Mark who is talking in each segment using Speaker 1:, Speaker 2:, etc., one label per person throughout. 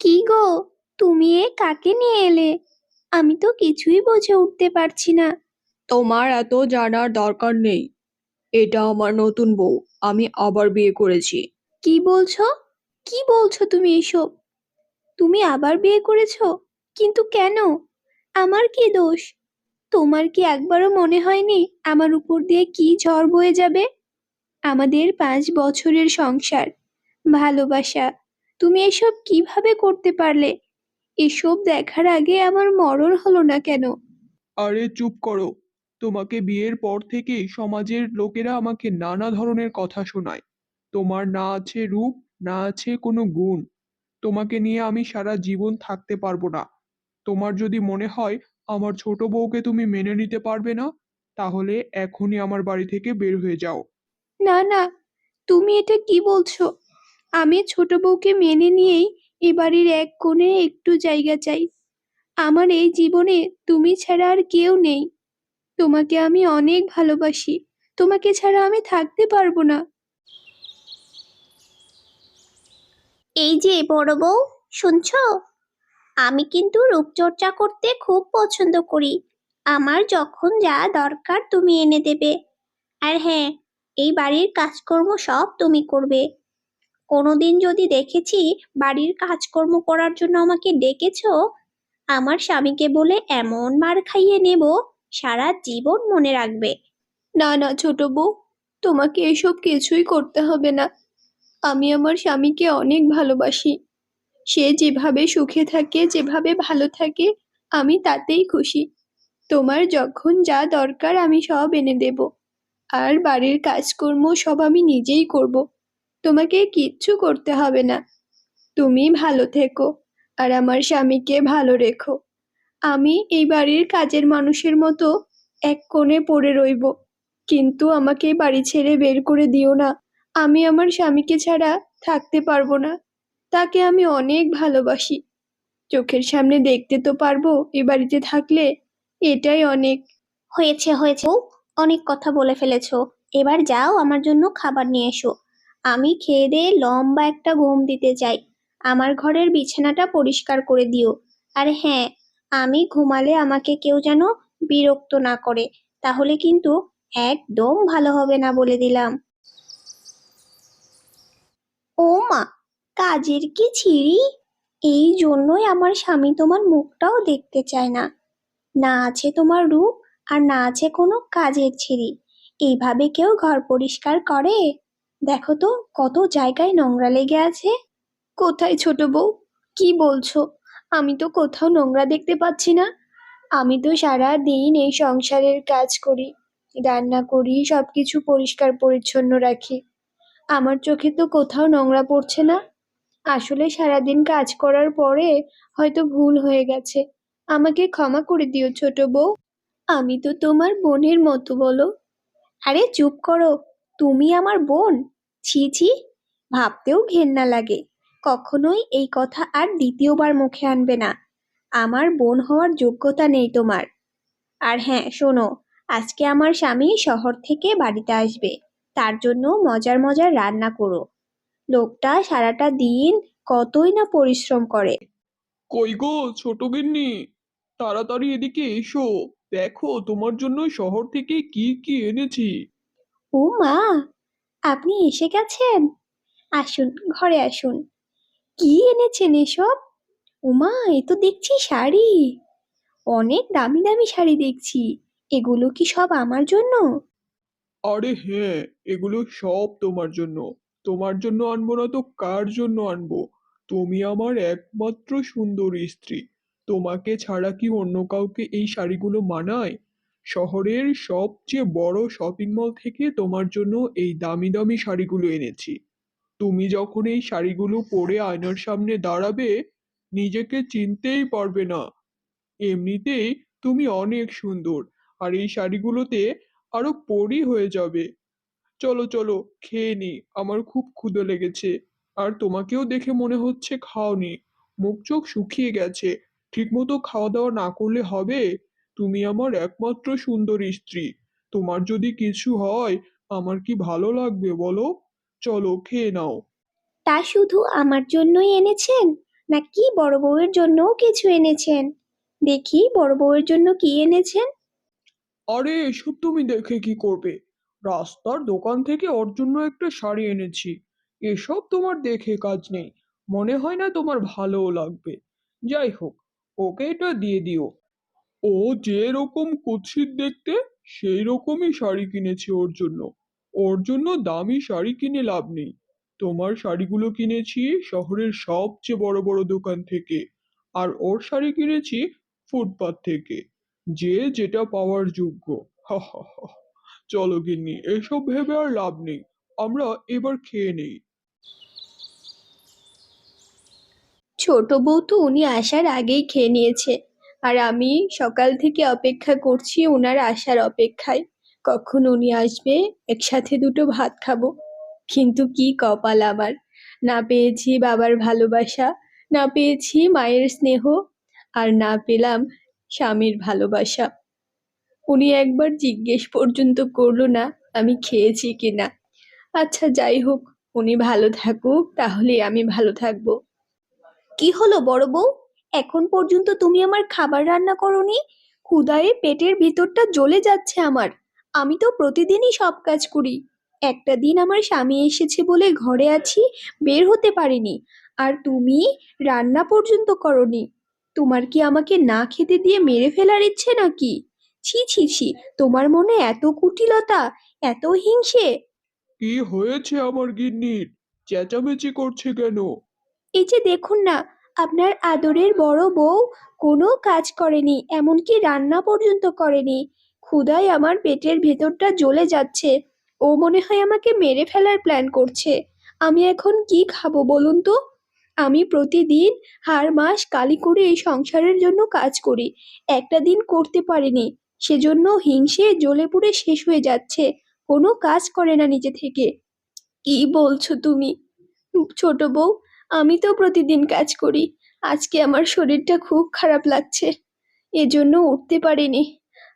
Speaker 1: কি গো? তুমি এ কাকে নিয়ে এলে? আমি তো কিছুই বুঝে উঠতে পারছি না।
Speaker 2: তোমার এত জানার দরকার নেই। এটা আমার নতুন বউ আমি আবার বিয়ে করেছি।
Speaker 1: কি বলছো? কি বলছো তুমি এসব? তুমি আবার বিয়ে করেছ? কিন্তু কেন? আমার কি দোষ? তোমার কি একবারও মনে হয়নি আমার উপর দিয়ে কি ঝড় বয়ে যাবে? আমাদের পাঁচ বছরের সংসার ভালোবাসা তুমি এসব কীভাবে করতে পারলে? এসব দেখার আগে আমার মরণ হলো না কেন?
Speaker 3: আরে চুপ করো। তোমাকে বিয়ের পর থেকেই সমাজের লোকেরা আমাকে নানা ধরনের কথা শোনায়। তোমার না আছে রূপ না আছে কোনো গুণ। তোমাকে নিয়ে আমি সারা জীবন থাকতে পারব না। তোমার যদি মনে হয় আমার ছোট বউকে তুমি মেনে নিতে পারবে না তাহলে এখনই আমার বাড়ি থেকে বের হয়ে যাও।
Speaker 1: না না। তুমি এটা কি বলছো? আমি ছোট বউকে মেনে নিয়েই এ বাড়ির এক কোণে একটু জায়গা চাই। আমার এই জীবনে তুমি ছাড়া আর কেউ নেই। তোমাকে আমি অনেক ভালোবাসি। তোমাকে ছাড়া আমি থাকতে পারব না। এই যে বড় বউ, শুনছো? আমি কিন্তু রূপচর্চা করতে খুব পছন্দ করি। আমার যখন যা দরকার তুমি এনে দেবে। আর হ্যাঁ এই বাড়ির কাজকর্ম সব তুমি করবে। কোনোদিন যদি দেখেছি বাড়ির কাজকর্ম করার জন্য আমাকে ডেকেছ, আমার স্বামীকে বলে এমন মার খাইয়ে নেব, সারা জীবন মনে রাখবে। না না, ছোট বউ, তোমাকে এসব কিছুই করতে হবে না। আমি আমার স্বামীকে অনেক ভালোবাসি। সে যেভাবে সুখে থাকে, যেভাবে ভালো থাকে, আমি তাতেই খুশি। তোমার যখন যা দরকার আমি সব এনে দেব। আর বাড়ির কাজকর্ম সব আমি নিজেই করব। তোমাকে কিচ্ছু করতে হবে না। তুমি ভালো থেকো আর আমার স্বামীকে ভালো রেখো। আমি এই বাড়ির কাজের মানুষের মতো এক কোণে পড়ে রইব। কিন্তু আমাকে বাড়ি ছেড়ে বের করে দিও না। আমি আমার স্বামীকে ছাড়া থাকতে পারব না। তাকে আমি অনেক ভালোবাসি। চোখের সামনে দেখতে তো পারব এ বাড়িতে থাকলে এটাই অনেক। হয়েছে হয়েছে। অনেক কথা বলে ফেলেছো। এবার যাও আমার জন্য খাবার নিয়ে এসো। আমি খেয়ে দিয়ে লম্বা একটা ঘুম দিতে চাই। আমার ঘরের বিছানাটা পরিষ্কার করে দিও। আর হ্যাঁ আমি ঘুমালে আমাকে কেউ যেন বিরক্ত না করে, তাহলে কিন্তু একদম ভালো হবে না বলে দিলাম। ও মা, কাজের কি ছিঁড়ি এই জন্যই আমার স্বামী তোমার মুখটাও দেখতে চায় না। না আছে তোমার রূপ আর না আছে কোনো কাজের ছিঁড়ি এইভাবে কেউ ঘর পরিষ্কার করে? দেখো তো, কত জায়গায় নোংরা লেগে আছে। কোথায় ছোট বউ? কি বলছো? আমি তো কোথাও নোংরা দেখতে পাচ্ছি না। আমি তো সারা দিন এই সংসারের কাজ করি, রান্না করি, সবকিছু পরিষ্কার পরিচ্ছন্ন রাখি। আমার চোখে তো কোথাও নোংরা পড়ছে না। আসলে সারাদিন কাজ করার পরে হয়তো ভুল হয়ে গেছে। আমাকে ক্ষমা করে দিও ছোট বউ। আমি তো তোমার বোনের মতো বলো। আরে চুপ করো। তুমি আমার বোন? ছি ছি, ভাবতেও ঘেন্না লাগে। কখনোই এই কথা আর দ্বিতীয়বার মুখে আনবে না। আমার বোন হওয়ার যোগ্যতা নেই তোমার। আর হ্যাঁ শোনো, আজকে আমার স্বামী শহর থেকে বাড়িতে আসবে। তার জন্য মজার মজার রান্না করো। লোকটা সারাটা দিন কতই না পরিশ্রম করে।
Speaker 3: কই গো, ছোট গিন্নি? তাড়াতাড়ি এদিকে এসো। দেখো, তোমার জন্য শহর থেকে কি কি এনেছি।
Speaker 1: ও মা, আপনি এসে গেছেন? আসুন, ঘরে আসুন। কি এনেছেন এসব? ওমা এ তো দেখছি শাড়ি। অনেক দামি দামি শাড়ি দেখছি। এগুলো কি সব আমার জন্য?
Speaker 3: আরে হ্যাঁ এগুলো সব তোমার জন্য। তোমার জন্য আনব না তো কার জন্য আনব? তুমি আমার একমাত্র সুন্দরী স্ত্রী। তোমাকে ছাড়া কি অন্য কাউকে এই শাড়িগুলো মানায়? শহরের সবচেয়ে বড় শপিং মল থেকে তোমার জন্য এই দামি দামি শাড়িগুলো এনেছি। তুমি যখন এই শাড়িগুলো পরে আয়নার সামনে দাঁড়াবে, নিজেকে চিনতেই পারবে না। এমনিতেই তুমি অনেক সুন্দর, আর এই শাড়িগুলোতে আরও পরি হয়ে যাবে। চলো চলো, খেয়ে নি, আমার খুব ক্ষুধা লেগেছে, আর তোমাকেও দেখে মনে হচ্ছে খাওনি। মুখ চোখ শুকিয়ে গেছে, ঠিকমতো খাওয়া দাওয়া না করলে হবে? তুমি আমার একমাত্র সুন্দরী স্ত্রী। তোমার যদি কিছু হয় আমার কি ভালো লাগবে বলো? চলো খেয়ে নাও।
Speaker 1: তা শুধু আমার জন্যই এনেছেন? নাকি বড় বউয়ের জন্যও কিছু এনেছেন? দেখি বড় বউয়ের জন্য কি এনেছেন?
Speaker 3: আরে এসব তুমি দেখে কি করবে? রাস্তার দোকান থেকে ওর জন্য একটা শাড়ি এনেছি। এসব তোমার দেখে কাজ নেই। মনে হয় না তোমার ভালোও লাগবে। যাই হোক ওকে এটা দিয়ে দিও। ও যে রকম কুৎসিত দেখতে সেই রকমই শাড়ি কিনেছি ওর জন্য। ওর জন্য দামি শাড়ি কিনে লাভ নেই। তোমার শাড়িগুলো কিনেছি শহরের সবচেয়ে বড় বড় দোকান থেকে। আর ওর শাড়ি কিনেছি ফুটপাত থেকে। যে যেটা পাওয়ার যোগ্য। চলো গিন্নি, এসব ভেবে আর লাভ নেই। আমরা এবার খেয়ে নেই।
Speaker 2: ছোট বউ তো উনি আসার আগেই খেয়ে নিয়েছে। আর আমি সকাল থেকে অপেক্ষা করছি ওনার আসার অপেক্ষায়। কখন উনি আসবে? একসাথে দুটো ভাত খাব। কিন্তু কি কপাল আমার না পেয়েছি বাবার ভালোবাসা, না পেয়েছি মায়ের স্নেহ, আর না পেলাম স্বামীর ভালোবাসা। উনি একবার জিজ্ঞেস পর্যন্ত করল না আমি খেয়েছি কিনা। আচ্ছা যাই হোক, উনি ভালো থাকুক তাহলে আমি ভালো থাকব।
Speaker 1: কি হলো বড় বউ? এখন পর্যন্ত তুমি আমার খাবার রান্না করনি? ক্ষুধায় পেটের ভিতরটা জ্বলে যাচ্ছে আমার। আমি তো প্রতিদিনই সব কাজ করি। একটা দিন আমার স্বামী এসেছে বলে ঘরে আছি বের হতে পারিনি। আর তুমি রান্না পর্যন্ত করনি। তোমার কি আমাকে না খেতে দিয়ে মেরে ফেলার ইচ্ছে নাকি? ছি ছি ছি তোমার মনে এত কুটিলতা এত হিংসে?
Speaker 3: কি হয়েছে আমার গিন্নির চেঁচামেচি করছে কেন?
Speaker 1: এই যে দেখুন না আপনার আদরের বড় বউ কোনো কাজ করেনি, এমনকি রান্না পর্যন্ত করেনি। ক্ষুধায় আমার পেটের ভেতরটা জ্বলে যাচ্ছে। ও মনে হয় আমাকে মেরে ফেলার প্ল্যান করছে। আমি এখন কি খাব বলুন তো? আমি প্রতিদিন হার মাস কালি করে এই সংসারের জন্য কাজ করি। একটা দিন করতে পারিনি। সেজন্য হিংসে জ্বলে পুড়ে শেষ হয়ে যাচ্ছে। কোনো কাজ করে না নিজে থেকে। কি বলছো তুমি? ছোট বউ আমি তো প্রতিদিন কাজ করি। আজকে আমার শরীরটা খুব খারাপ লাগছে। এজন্য উঠতে পারিনি।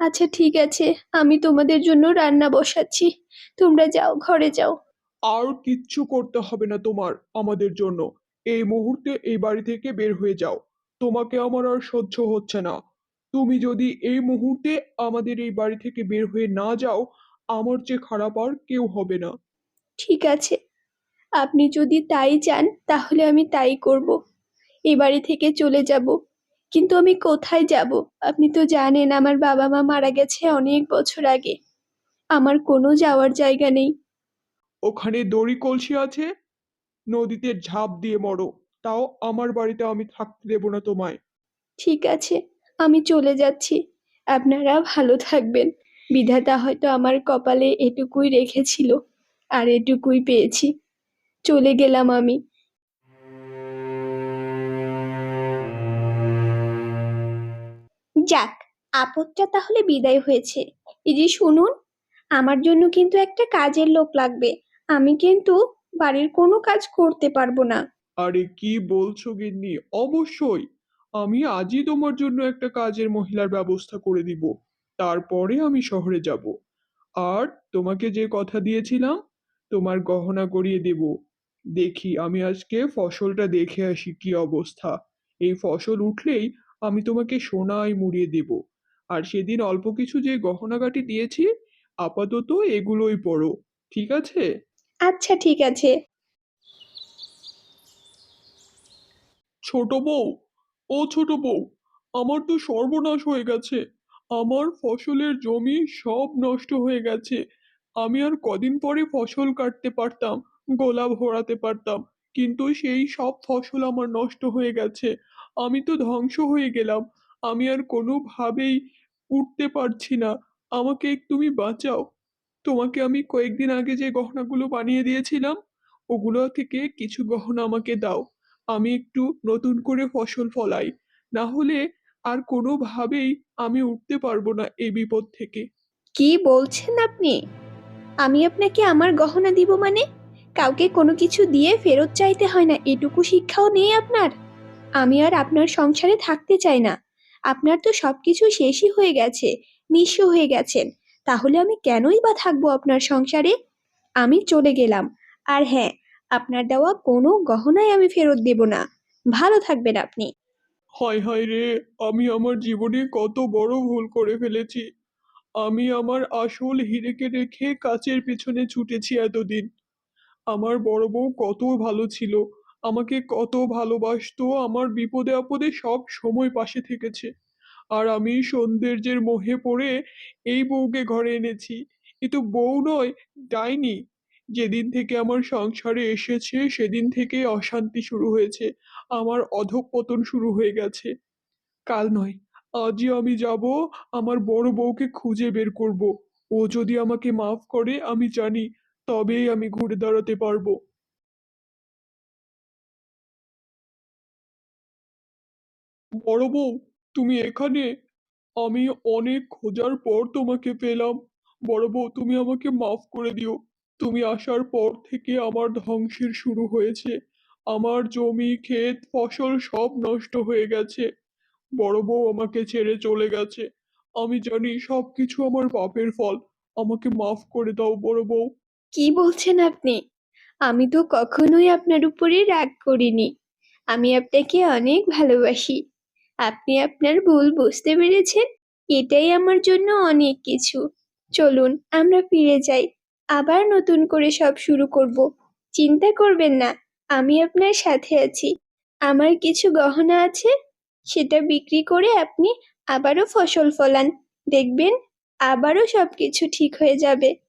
Speaker 1: আচ্ছা ঠিক আছে। আমি তোমাদের জন্য রান্না বসাচ্ছি। তোমরা যাও ঘরে যাও।
Speaker 3: আর কিচ্ছু করতে হবে না তোমার আমাদের জন্য। এই মুহূর্তে এই বাড়ি থেকে বের হয়ে যাও। তোমাকে আমার আর সহ্য হচ্ছে না। তুমি যদি এই মুহূর্তে আমাদের এই বাড়ি থেকে বের হয়ে না যাও আমার চেয়ে খারাপ আর কেউ হবে না।
Speaker 2: ঠিক আছে। আপনি যদি তাই চান তাহলে আমি তাই করব। এই বাড়ি থেকে চলে যাব। কিন্তু আমি কোথায় যাব? আপনি তো জানেন আমার বাবা মা মারা গেছে অনেক বছর আগে। আমার কোনো যাওয়ার জায়গা নেই।
Speaker 3: ওখানে দড়ি কলসি আছে? নদীতে ঝাঁপ দিয়ে মরো। তাও আমার বাড়িতে আমি থাকতে দেবো না তোমায়।
Speaker 2: ঠিক আছে আমি চলে যাচ্ছি। আপনারা ভালো থাকবেন। বিধাতা হয়তো আমার কপালে এটুকুই রেখেছিল আর এটুকুই পেয়েছি। চলে গেলাম আমি।
Speaker 1: যাক, আপদটা তাহলে বিদায় হয়েছে। এই যে শুনুন, আমার জন্য কিন্তু একটা কাজের লোক লাগবে। আমি কিন্তু বাড়ির কোনো কাজ করতে পারব না।
Speaker 3: আরে কি বলছো গিন্নি? অবশ্যই। আমি আজই তোমার জন্য একটা কাজের মহিলার ব্যবস্থা করে দিব। তারপরে আমি শহরে যাব। আর তোমাকে যে কথা দিয়েছিলাম, তোমার গহনা গড়িয়ে দেব। দেখি আমি আজকে ফসলটা দেখে আসি কি অবস্থা। এই ফসল উঠলেই আমি তোমাকে সোনায় মুড়িয়ে দেব। আর সেদিন অল্প কিছু যে গহনাগাটি দিয়েছি আপাতত এগুলোই পড়ো ঠিক আছে?
Speaker 1: আচ্ছা ঠিক আছে।
Speaker 3: ছোট বউ ও ছোট বউ আমার তো সর্বনাশ হয়ে গেছে। আমার ফসলের জমি সব নষ্ট হয়ে গেছে। আমি আর কদিন পরে ফসল কাটতে পারতাম। গোলা ভরাতে পারতাম। কিন্তু সেই সব ফসল আমার নষ্ট হয়ে গেছে। আমি তো ধ্বংস হয়ে গেলাম। আমি আর কোনোভাবেই উঠতে পারছি না। আমাকে তুমি বাঁচাও। তোমাকে আমি কয়েকদিন আগে যে গহনাগুলো বানিয়ে দিয়েছিলাম, ওগুলো থেকে কিছু গহনা আমাকে দাও। আমি একটু নতুন করে ফসল ফলাই। না হলে আর কোনোভাবেই আমি উঠতে পারব না এই বিপদ থেকে।
Speaker 1: কি বলছেন আপনি? আমি আপনাকে আমার গহনা দিব মানে? কাউকে কোনো কিছু দিয়ে ফেরত চাইতে হয় না। এটুকু শিক্ষাও নেই আপনার। আমি আর আপনার সংসারে থাকতে চাই না। আপনার তো সবকিছু শেষই হয়ে গেছে, নিঃস্ব হয়ে গেছেন। তাহলে আমি কেনই বা থাকব আপনার সংসারে? আমি চলে গেলাম। আর হ্যাঁ আপনার দেওয়া কোনো গহনাই আমি ফেরত দেব না। ভালো থাকবেন আপনি।
Speaker 3: হায় হায় রে, আমি আমার জীবনে কত বড় ভুল করে ফেলেছি। আমি আমার আসল হিরেকে রেখে কাচের পেছনে ছুটেছি এতদিন। আমার বড় বউ কত ভালো ছিল। আমাকে কত ভালোবাসতো, আমার বিপদে আপদে সব সময় পাশে থেকেছে। আর আমি সৌন্দর্যের মোহে পড়ে এই বউকে ঘরে এনেছি। এ তো বউ নয়, ডাইনি। যেদিন থেকে আমার সংসারে এসেছে, সেদিন থেকে অশান্তি শুরু হয়েছে। আমার অধঃপতন শুরু হয়ে গেছে। কাল নয়, আজই আমি যাব, আমার বড় বউকে খুঁজে বের করব। ও যদি আমাকে মাফ করে, আমি জানি তবেই আমি ঘুরে দাঁড়াতে পারব। বড় বউ, তুমি এখানে? আমি অনেক খোঁজার পর তোমাকে পেলাম। বড় বউ, তুমি আমাকে মাফ করে দিও। তুমি আসার পর থেকে আমার ধ্বংসের শুরু হয়েছে। আমার জমি, ক্ষেত, ফসল সব নষ্ট হয়ে গেছে। বড় বউ আমাকে ছেড়ে চলে গেছে। আমি জানি সবকিছু আমার পাপের ফল। আমাকে মাফ করে দাও বড় বউ।
Speaker 1: কি বলছেন আপনি? আমি তো কখনোই আপনার উপরে রাগ করিনি। আমি আপনাকে অনেক ভালোবাসি। আপনি আপনার ভুল বুঝতে পেরেছেন? এটাই আমার জন্য অনেক কিছু। চলুন, আমরা ফিরে যাই। আবার নতুন করে সব শুরু করব। চিন্তা করবেন না, আমি আপনার সাথে আছি। আমার কিছু গহনা আছে, সেটা বিক্রি করে আপনি আবারও ফসল ফলান। দেখবেন, আবারও সব কিছু ঠিক হয়ে যাবে।